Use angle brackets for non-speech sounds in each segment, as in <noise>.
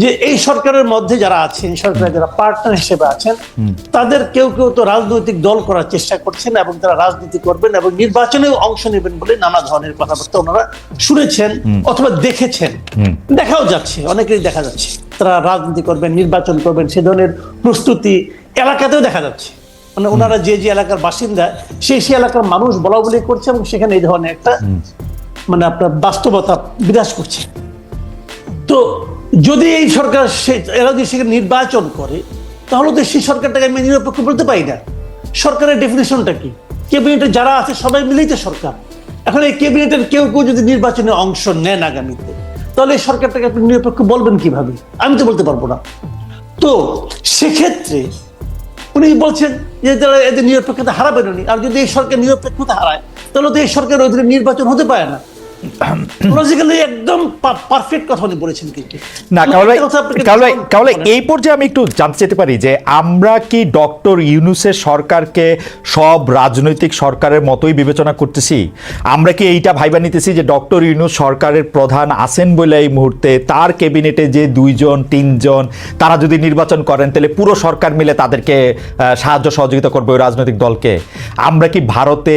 যে এই সরকারের মধ্যে যারা আছেন সরকারের যারা পার্টনার হিসেবে আছেন তাদের কেউ কেউ তো রাজনৈতিক দল করার চেষ্টা করছেন এবং তারা রাজনীতি করবেন এবং নির্বাচনেও অংশ নেবেন বলে নানা ধরনের কথাবার্তা ওনারা শুনেছেন অথবা দেখেছেন। দেখাও যাচ্ছে অনেকেই দেখা যাচ্ছে। তারা রাজনীতি করবেন নির্বাচন করবেন সে ধরনের প্রস্তুতি এলাকাতেও দেখা যাচ্ছে। মানে ওনারা যে যে এলাকার বাসিন্দা সেই সেই এলাকার মানুষ বলা বলি করছে এবং সেখানে এই ধরনের একটা মানে আপনার বাস্তবতা বিরাজ করছে। তো যদি এই সরকার সে- এরা যদি সেখানে নির্বাচন করে, তাহলে তো সেই সরকারটাকে আমি নিরপেক্ষ বলতে পারি না। সরকারের ডেফিনেশনটা কি? ক্যাবিনেটে যারা আছে, সবাই মিলেই তো সরকার। এখন এই ক্যাবিনেটের কেউ কেউ যদি নির্বাচনে অংশ নেন আগামীতে, তাহলে এই সরকারটাকে আপনি নিরপেক্ষ বলবেন কীভাবে? আমি তো বলতে পারব না। তো, সেক্ষেত্রে উনি বলছেন যে তারা এদের নিরপেক্ষতা হারাবেন উনি আর যদি এই সরকার নিরপেক্ষতা হারায়, তাহলে তো এই সরকারের অধীনে নির্বাচন হতে পারে না। লজিক্যালি একদম পারফেক্ট কথা উনি বলেছেন কিন্তু। না কামাল ভাই একটা কথা আপনাকে কামাল ভাই কামাল ভাই এই পর্যায়ে আমি একটু জানতে চাইতে পারি যে আমরা কি ডক্টর ইউনুসের সরকারকে সব রাজনৈতিক সরকারের মতোই বিবেচনা করতেছি? আমরা কি এইটা ভাইবা নিতেছি যে ডক্টর ইউনুস সরকারের প্রধান আছেন বলে এই মুহূর্তে তার ক্যাবিনেটে যে দুইজন তিনজন তারা যদি নির্বাচন করেন তাহলে পুরো সরকার মিলে তাদেরকে সাহায্য সহযোগিতা করবে ওই রাজনৈতিক দলকে। আমরা কি ভারতে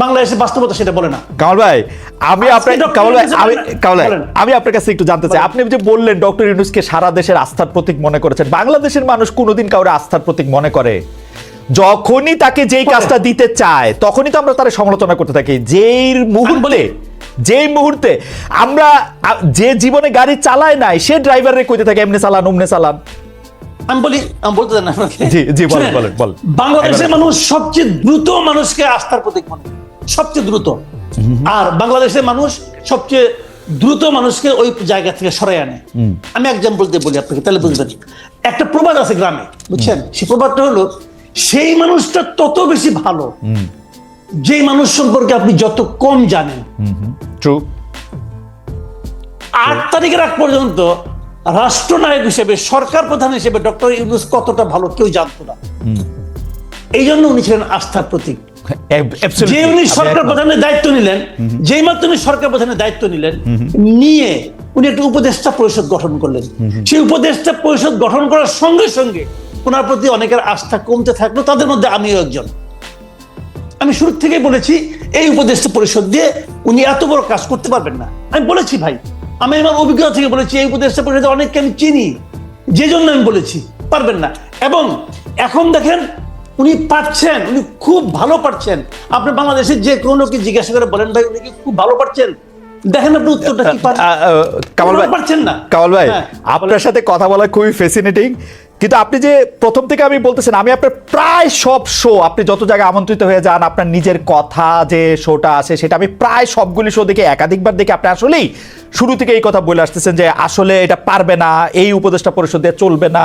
বাংলাদেশের বাস্তবতা সেটা বলে না। কামাল ভাই আমি আপনার কামাল ভাই আমি কামাল ভাই আমি আপনার কাছে একটু জানতে চাই। আপনি যে বললেন ডক্টর ইউনুসকে সারা দেশের আস্থার প্রতীক মনে করেছেন বাংলাদেশের মানুষ কোনোদিন কাউরে আস্থার প্রতীক মনে করে? যখনই তাকে যেই কাজটা দিতে চায় তখনই তো আমরা তার সমালোচনা করতে থাকি। যেই মুহূর্তে বলি। যেই মুহূর্তে আমরা যে জীবনে গাড়ি চালায় নাই সে ড্রাইভারে কইতে থাকে এমনি চালান অমনে চালান। আমি বলি আমি বলতে দেন জি, জি, বলেন, বলেন, বলেন। বাংলাদেশের মানুষ সবচেয়ে দ্রুত মানুষকে আস্থার প্রতীক মনে করে। সবচেয়ে দ্রুত। আর বাংলাদেশের মানুষ সবচেয়ে দ্রুত মানুষকে ওই জায়গা থেকে সরাই আনে। আমি এক্সাম্পল দিয়ে বলি আপনাকে তাহলে বুঝবেন। একটা প্রবাদ আছে গ্রামে বুঝছেন? সেই প্রবাদটা হলো সেই মানুষটা তত বেশি ভালো যেই মানুষ সম্পর্কে আপনি যত কম জানেন। ট্রু আট তারিখের আগ পর্যন্ত রাষ্ট্রনায়ক হিসেবে সরকার প্রধান হিসেবে ডক্টর ইউনুস কতটা ভালো কেউ জানতো না। এই জন্য উনি ছিলেন আস্থার প্রতীক। যে উনি সরকার প্রধানের দায়িত্ব নিলেন যেই মাত্র উনি সরকার প্রধানের দায়িত্ব নিলেন নিয়ে উনি একটা উপদেষ্টা পরিষদ গঠন করলেন। সেই উপদেষ্টা পরিষদ গঠন করার সঙ্গে সঙ্গে ওনার প্রতি অনেকের আস্থা কমতে থাকল তাদের মধ্যে আমিও একজন। আমি শুরু থেকেই বলেছি এই উপদেষ্টা পরিষদ দিয়ে উনি এত বড় কাজ করতে পারবেন না। আমি বলেছি ভাই আমি আমার অভিজ্ঞতা থেকে বলেছি এই উপদেষ্টা পরিষদে অনেককে আমি চিনি। যে জন্য আমি বলেছি পারবেন না। এবং এখন দেখেন উনি পারছেন উনি খুব ভালো পারছেন। আপনি বাংলাদেশের যে কোনো কি জিজ্ঞাসা করে বলেন ভাই উনি কি খুব ভালো পারছেন? দেখেন আপনি উত্তরটা কি কামাল ভাই পারছেন না। কামাল ভাই হ্যাঁ, আপনার সাথে কথা বলা খুবই ফ্যাসিনেটিং কিন্তু আপনি যে প্রথম থেকে আমি বলতেছেন আমি আপনার প্রায় সব শো আপনি যত জায়গায় আমন্ত্রিত হয়ে যান আপনার নিজের কথা যে শোটা আছে সেটা আমি প্রায় সবগুলি শো দেখে একাধিকবার দেখে আপনি আসলেই শুরু থেকে এই কথা বলে আসতেছেন যে আসলে এটা পারবে না এই উপদেষ্টা পরিষদ দিয়ে চলবে না।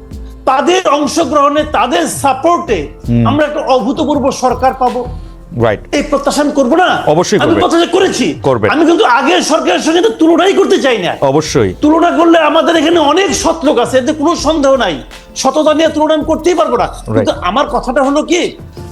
তাদের অংশগ্রহণে তাদের সাপোর্টে আমরা একটা অভূতপূর্ব সরকার পাবো। রাইট এই প্রত্যাশা আমি করব না? অবশ্যই আমি। প্রত্যাশা করেছি। করবে। আমি কিন্তু আগের সরকারের সঙ্গে তো তুলনাই করতে চাই না। অবশ্যই। তুলনা করলে আমাদের এখানে অনেক সৎ লোক আছে এতে কোনো সন্দেহ নাই। সততা নিয়ে তুলনা আমি করতেই পারব না। কিন্তু আমার কথাটা হলো কি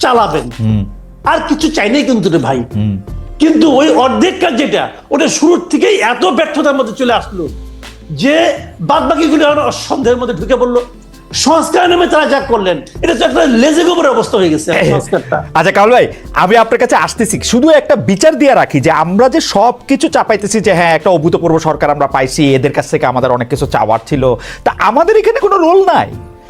চালাবেন। আর কিছু চাই নাই কিন্তু রে ভাই। কিন্তু ওই অর্ধেক কাজ যেটা ওটা শুরুর থেকেই এত ব্যর্থতার মধ্যে চলে আসলো যে বাদ বাকিগুলো সন্দেহের মধ্যে ঢুকে পড়ল। সংস্কার নামে তারা যা করলেন এটা তো একটা লেজে গোবরের অবস্থা হয়ে গেছে <laughs> সংস্কারটা। আচ্ছা কামাল ভাই আমি আপনার কাছে আসতেছি। শুধু একটা বিচার দিয়ে রাখি যে আমরা যে সব কিছু চাপাইতেছি যে হ্যাঁ একটা অভূতপূর্ব সরকার আমরা পাইছি এদের কাছ থেকে আমাদের অনেক কিছু চাওয়ার ছিল তা আমাদের এখানে কোনো রোল নাই।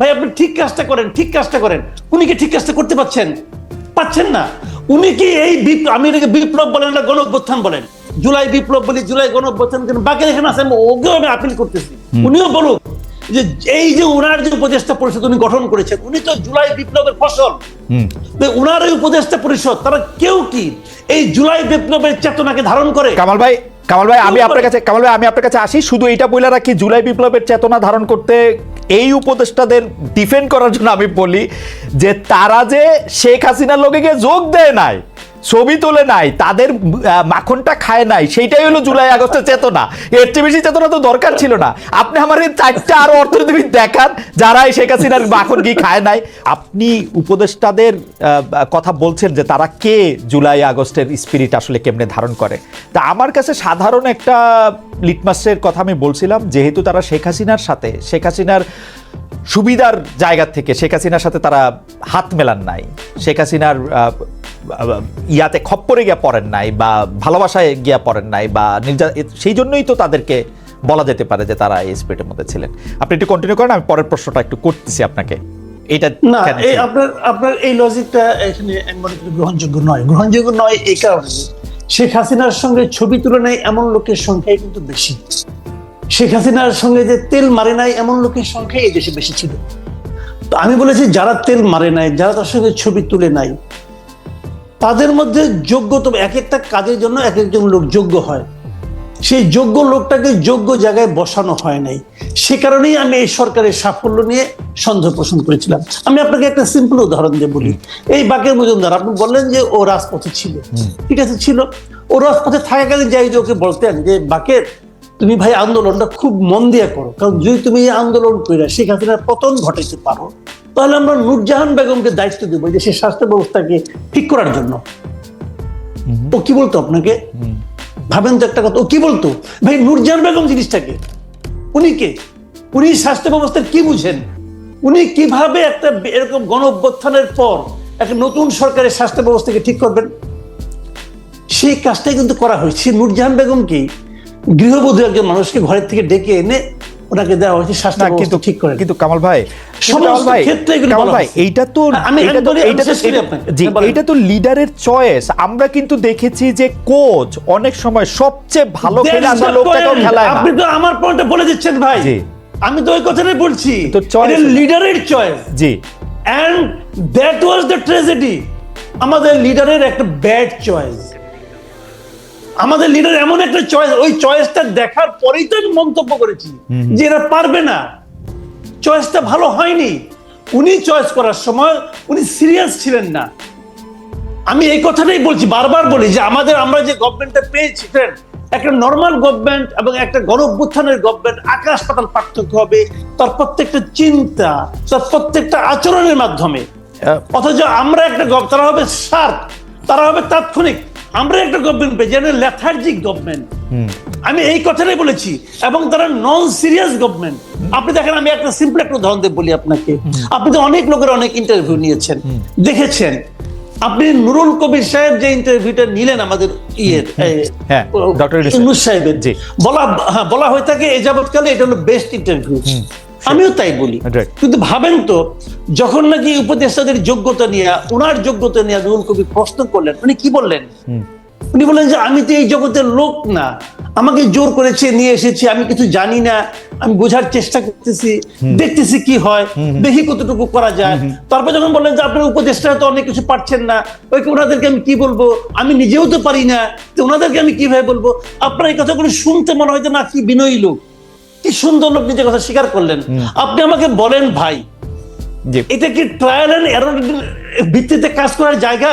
ভাই আপনি ঠিক কাজটা করেন ঠিক কাজটা করেন। উনি কি ঠিক কাজটা করতে পারছেন? পাচ্ছেন না। উনি কি এই আমি এটাকে বিপ্লব বলেন না গণ অভ্যুত্থান বলেন। জুলাই বিপ্লব বলি জুলাই গণ অভ্যুত্থান কেন? বাকি এখানে আছে ওকেও আমি আপিল করতেছি। উনিও বলুক যে এই যে উনার যে উপদেষ্টা পরিষদ উনি গঠন করেছেন উনি তো জুলাই বিপ্লবের ফসল। তো উনার এই উপদেষ্টা পরিষদ তারা কেউ কি এই জুলাই বিপ্লবের চেতনাকে ধারণ করে? কামাল ভাই কামাল ভাই আমি আপনার কাছে কামাল ভাই আমি আপনার কাছে আসি। শুধু এটা বলে রাখি জুলাই বিপ্লবের চেতনা ধারণ করতে এই উপদেষ্টাদের ডিফেন্ড করার জন্য আমি বলি যে তারা যে শেখ হাসিনার লোকে গিয়ে যোগ দেয় নাই, ছবি তোলে নাই, তাদের মাখনটা খায় নাই, সেইটাই হলো জুলাই আগস্টের চেতনা। এর চেয়ে বেশি চেতনা তো দরকার ছিল না। আপনি আমার এই চারটা আরও অর্থনীতিবিদ দেখান, যারা এই শেখ হাসিনার মাখন কি খায় নাই। আপনি উপদেষ্টাদের কথা বলছেন যে তারা কে জুলাই আগস্টের স্পিরিট আসলে কেমনে ধারণ করে। তা আমার কাছে সাধারণ একটা লিটমাসের কথা আমি বলছিলাম, যেহেতু তারা শেখ হাসিনার সাথে, শেখ হাসিনার সুবিধার জায়গা থেকে শেখ হাসিনার সাথে তারা হাত মেলান নাই। শেখ হাসিনার ইয়াতে খপ্পরে গিয়া পড়েন নাই বা ভালোবাসায় গিয়া পড়েন নাই বা নির্যা সেই জন্যই তো তাদেরকে বলা যেতে পারে যে তারা এই স্পিরিটের মধ্যে ছিলেন। আপনি একটু কন্টিনিউ করেন আমি পরের প্রশ্নটা একটু করতেছি আপনাকে। এটা না এই আপনার আপনার এই লজিকটা এখানে গ্রহণযোগ্য নয়। গ্রহণযোগ্য নয় এই কারণে। শেখ হাসিনার সঙ্গে ছবি তুলনায় এমন লোকের সংখ্যাই কিন্তু বেশি। শেখ হাসিনার সঙ্গে যে তেল মারে নাই এমন লোকের সংখ্যাই এই দেশে বেশি ছিল। তো আমি বলেছি যারা তেল মারে নাই যারা তার সঙ্গে ছবি তুলে নাই তাদের মধ্যে যোগ্যতা এক একটা কাজের জন্য এক একজন লোক যোগ্য হয়। সেই যোগ্য লোকটাকে যোগ্য জায়গায় বসানো হয় নাই। সে কারণেই আমি এই সরকারের সাফল্য নিয়ে সন্দেহ পোষণ করেছিলাম। আমি আপনাকে একটা সিম্পল উদাহরণ দিয়ে বলি। এই বাকের মজুমদার আপনি বললেন যে ও রাজপথে ছিল। ঠিক আছে ছিল। ও রাজপথে থাকাকালীন যাই যে ওকে বলতেন যে বাকের তুমি ভাই আন্দোলনটা খুব মন দিয়ে করো। কারণ যদি তুমি এই আন্দোলন করে শেখ হাসিনার পতন ঘটাইতে পারো তাহলে আমরা নুরজাহান বেগমকে দায়িত্ব দেবো দেশের স্বাস্থ্য ব্যবস্থাকে ঠিক করার জন্য। ও কি বলতো আপনাকে? ভাবেন তো একটা কথা ও কি বলতো? ভাই নুরজাহান বেগম জিনিসটাকে উনি কে? উনি স্বাস্থ্য ব্যবস্থার কি বুঝেন? উনি কীভাবে একটা এরকম গণ অভ্যুত্থানের পর একটা নতুন সরকারের স্বাস্থ্য ব্যবস্থাকে ঠিক করবেন? সেই কাজটাই কিন্তু করা হয়েছে। নুরজাহান বেগম কি গৃহবধূ একজন মানুষকে ঘরের থেকে ডেকে এনে ওনাকে দেওয়া হয়েছে স্বাস্থ্য কিন্তু ঠিক করে। কিন্তু কামাল ভাই তো হ্যাঁ, লিডারের চয়েস। আমরা কিন্তু দেখেছি যে কোচ অনেক সময় সবচেয়ে ভালো খেলে লোকটাকেও খেলায় আপনি তো আমার বলে দিচ্ছেন ভাই। আমি তো ওই কথাটাই বলছি। লিডারের চয়েস। জি। অ্যান্ড দ্যাট ওয়াজ দ্য আমাদের লিডারের একটা ব্যাড চয়েস আমাদের লিডার এমন একটা চয়েস ওই চয়েসটা দেখার পরেই তো আমি মন্তব্য করেছি যে এরা পারবে না। চয়েসটা ভালো হয়নি। উনি চয়েস করার সময় উনি সিরিয়াস ছিলেন না। আমি এই কথাটাই বলছি বারবার বলি যে আমাদের আমরা যে গভর্নমেন্টটা পেয়েছি friend, একটা নর্মাল গভর্নমেন্ট এবং একটা গণ অভ্যুত্থানের গভর্নমেন্ট আকাশ পাতাল পার্থক্য হবে। তার প্রত্যেকটা চিন্তা তার প্রত্যেকটা আচরণের মাধ্যমে। আহ, অথচ আমরা একটা গভ তারা হবে শার্প তারা হবে তাৎক্ষণিক। আমরা একটা গভর্নমেন্ট পেয়েছি যেন লেথার্জিক গভর্নমেন্ট আমি এই কথাটাই বলেছি এবং তারা নন সিরিয়াস গভর্নমেন্ট আপনি দেখেন আমি একটা সিম্পল একটা উদাহরণ দিয়ে বলি আপনাকে। আপনি তো অনেক লোকের অনেক ইন্টারভিউ নিয়েছেন। দেখেছেন আপনি নুরুল কবির সাহেব যে ইন্টারভিউটা নিলেন আমাদের ইয়ের হ্যাঁ. ইউনুস সাহেবের। বলা হ্যাঁ বলা হয়ে থাকে এই যাবৎকালে এটা হলো বেস্ট ইন্টারভিউ আমিও তাই বলি। কিন্তু ভাবেন তো যখন নাকি উপদেষ্টাদের যোগ্যতা নিয়ে ওনার যোগ্যতা নিয়ে নুরুল কবির প্রশ্ন করলেন উনি কি বললেন? উনি বললেন যে আমি তো এই জগতের লোক না। আমাকে জোর করেছে নিয়ে এসেছি আমি কিছু জানি না। আমি বোঝার চেষ্টা করতেছি দেখতেছি কি হয় দেখি কতটুকু করা যায়। তারপর যখন বললেন যে আপনার উপদেষ্টা তো অনেক কিছু পারছেন না ওই ওনাদেরকে আমি কি বলব? আমি নিজেও তো পারি না। তো ওনাদেরকে আমি কীভাবে বলব? আপনার এই কথাগুলো শুনতে মনে হয় যে না কি বিনয়ী লোক। কি সুন্দর লোক নিজের কথা স্বীকার করলেন। আপনি আমাকে বলেন ভাই। এটা কি ট্রায়াল এন্ড এরর ভিত্তিতে কাজ করার জায়গা?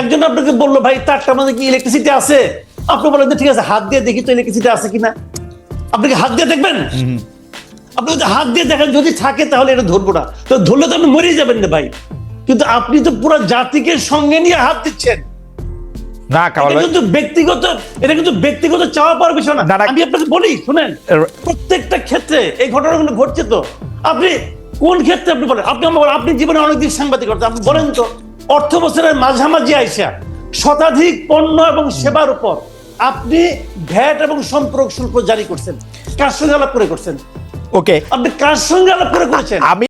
একজন আপনাকে বলল ভাই তারটার মধ্যে কি ইলেকট্রিসিটি আছে? আপনি বলেন ঠিক আছে হাত দিয়ে দেখি তো ইলেকট্রিসিটি আছে কিনা। আপনি কি হাত দিয়ে দেখবেন? আপনি যদি হাত দিয়ে দেখেন যদি থাকে তাহলে এটা ধরবো না। তো ধরলে তো আপনি মরেই যাবেন না ভাই। কিন্তু আপনি তো পুরো জাতিকে সঙ্গে নিয়ে হাত দিচ্ছেন। না কিন্তু ব্যক্তিগত এটা কিন্তু ব্যক্তিগত চাওয়া পাওয়ার বিষয় না। আমি আপনাকে বলি শুনেন। প্রত্যেকটা ক্ষেত্রে এই ঘটনাগুলো ঘটছে তো। আপনি কোন ক্ষেত্রে আপনি বলেন? আপনি আমার আপনি জীবনে অনেকদিন সাংবাদিকতা আপনি বলেন তো। অর্থ বছরের মাঝামাঝি আইসা শতাধিক পণ্য এবং সেবার উপর আপনি ভ্যাট এবং সম্পর্ক শুল্ক জারি করছেন কার সঙ্গে আলাপ করে করছেন? ওকে আপনি কার সঙ্গে আলাপ করে করেছেন? আমি